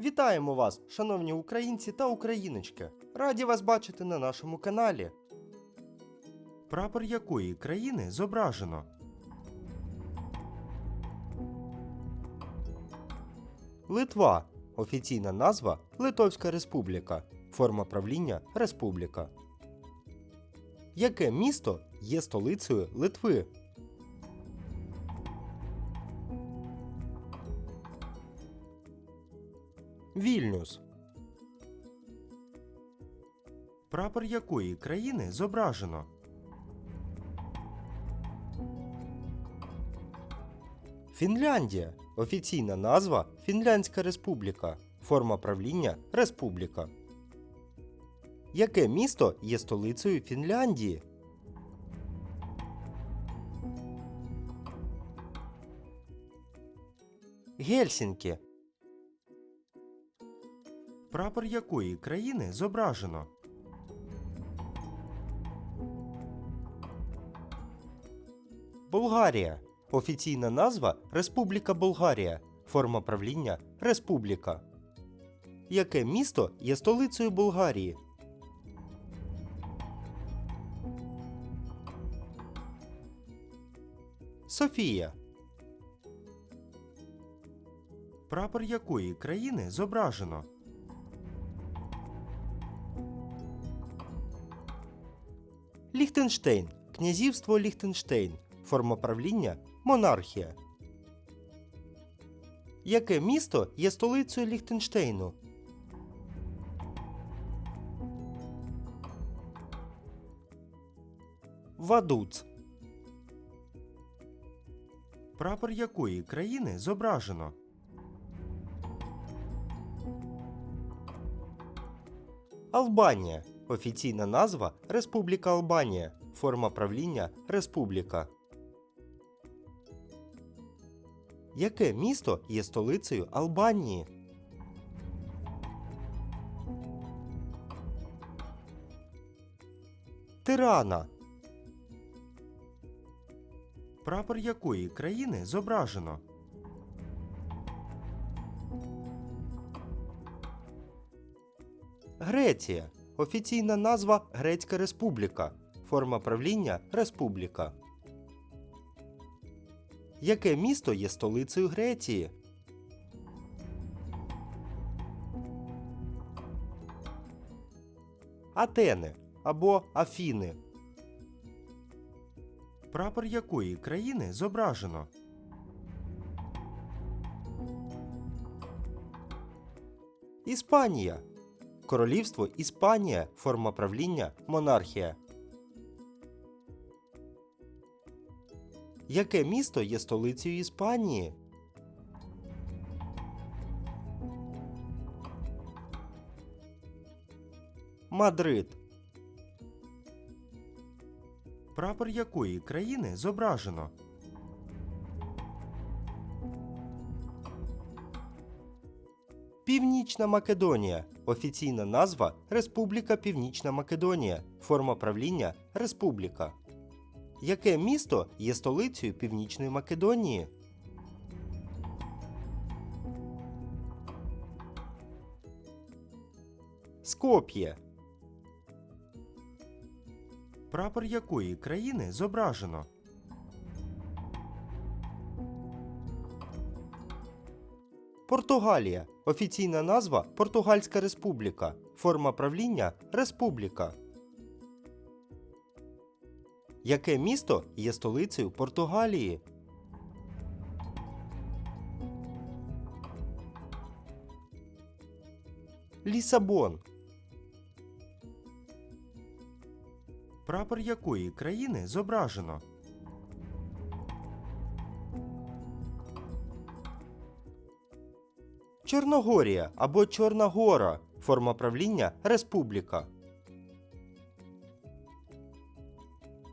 Вітаємо вас, шановні українці та україночки! Раді вас бачити на нашому каналі. Прапор якої країни зображено? Литва. Офіційна назва Литовська Республіка. Форма правління Республіка. Яке місто є столицею Литви? Вільнюс. Прапор якої країни зображено? Фінляндія. Офіційна назва Фінляндська Республіка. Форма правління Республіка. Яке місто є столицею Фінляндії? Гельсінкі. Прапор якої країни зображено? Болгарія. Офіційна назва Республіка Болгарія. Форма правління Республіка. Яке місто є столицею Болгарії? Софія. Прапор якої країни зображено? Ліхтенштейн. Князівство Ліхтенштейн. Форма правління монархія. Яке місто є столицею Ліхтенштейну? Вадуц. Прапор якої країни зображено? Албанія. Офіційна назва Республіка Албанія. Форма правління Республіка. Яке місто є столицею Албанії? Тирана. Прапор якої країни зображено? Греція. Офіційна назва Грецька Республіка. Форма правління Республіка. Яке місто є столицею Греції? Атени або Афіни. Прапор якої країни зображено? Іспанія. Королівство Іспанія. Форма правління монархія. Яке місто є столицею Іспанії? Мадрид. Прапор якої країни зображено? Північна Македонія. Офіційна назва Республіка Північна Македонія. Форма правління Республіка. Яке місто є столицею Північної Македонії? Скоп'є. Прапор якої країни зображено? Португалія. Офіційна назва Португальська Республіка. Форма правління Республіка. Яке місто є столицею Португалії? Лісабон. Прапор якої країни зображено? Чорногорія або Чорна Гора. Форма правління Республіка.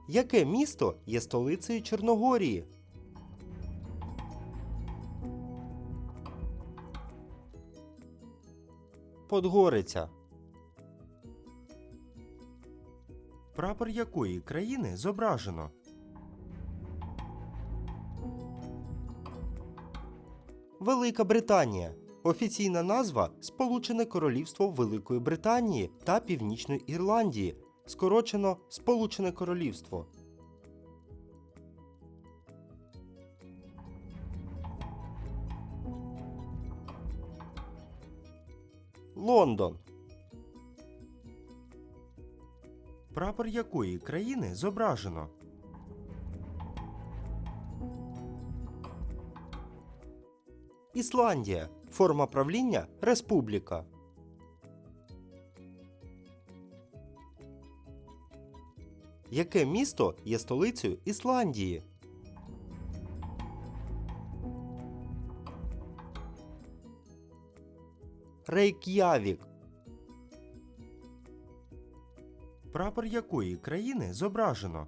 Яке місто є столицею Чорногорії? Подгориця. Прапор якої країни зображено? Велика Британія. Офіційна назва Сполучене Королівство Великої Британії та Північної Ірландії. Скорочено Сполучене Королівство. Лондон. Прапор якої країни зображено? Ісландія. Форма правління Республіка. Яке місто є столицею Ісландії? Рейк'явік. Прапор якої країни зображено?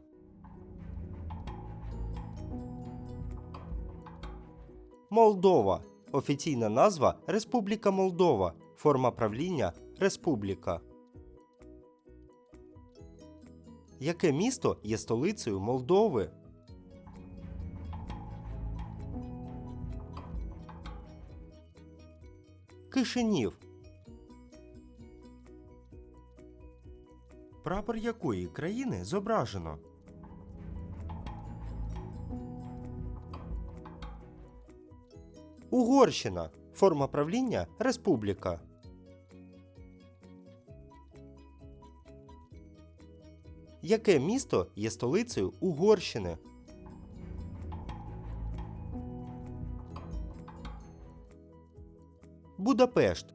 Молдова. Офіційна назва Республіка Молдова. Форма правління Республіка. Яке місто є столицею Молдови? Кишинів. Прапор якої країни зображено? Угорщина. Форма правління Республіка. Яке місто є столицею Угорщини? Будапешт.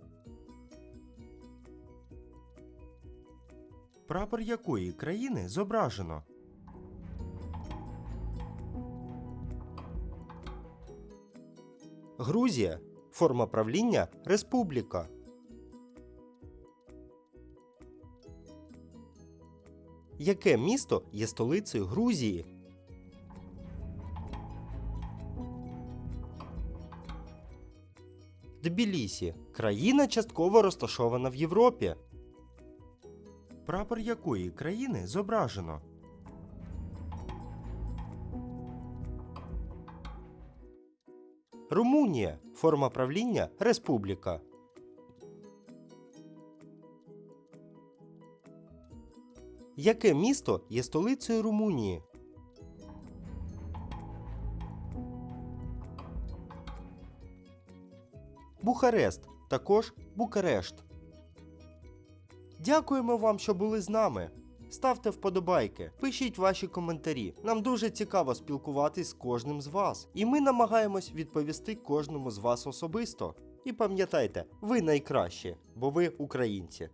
Прапор якої країни зображено? Грузія. Форма правління Республіка. Яке місто є столицею Грузії? Тбілісі. Країна частково розташована в Європі. Прапор якої країни зображено? Румунія. Форма правління Республіка. Яке місто є столицею Румунії? Бухарест. Також Букарешт. Дякуємо вам, що були з нами. Ставте вподобайки, пишіть ваші коментарі. Нам дуже цікаво спілкуватись з кожним з вас. І ми намагаємось відповісти кожному з вас особисто. І пам'ятайте, ви найкращі, бо ви українці.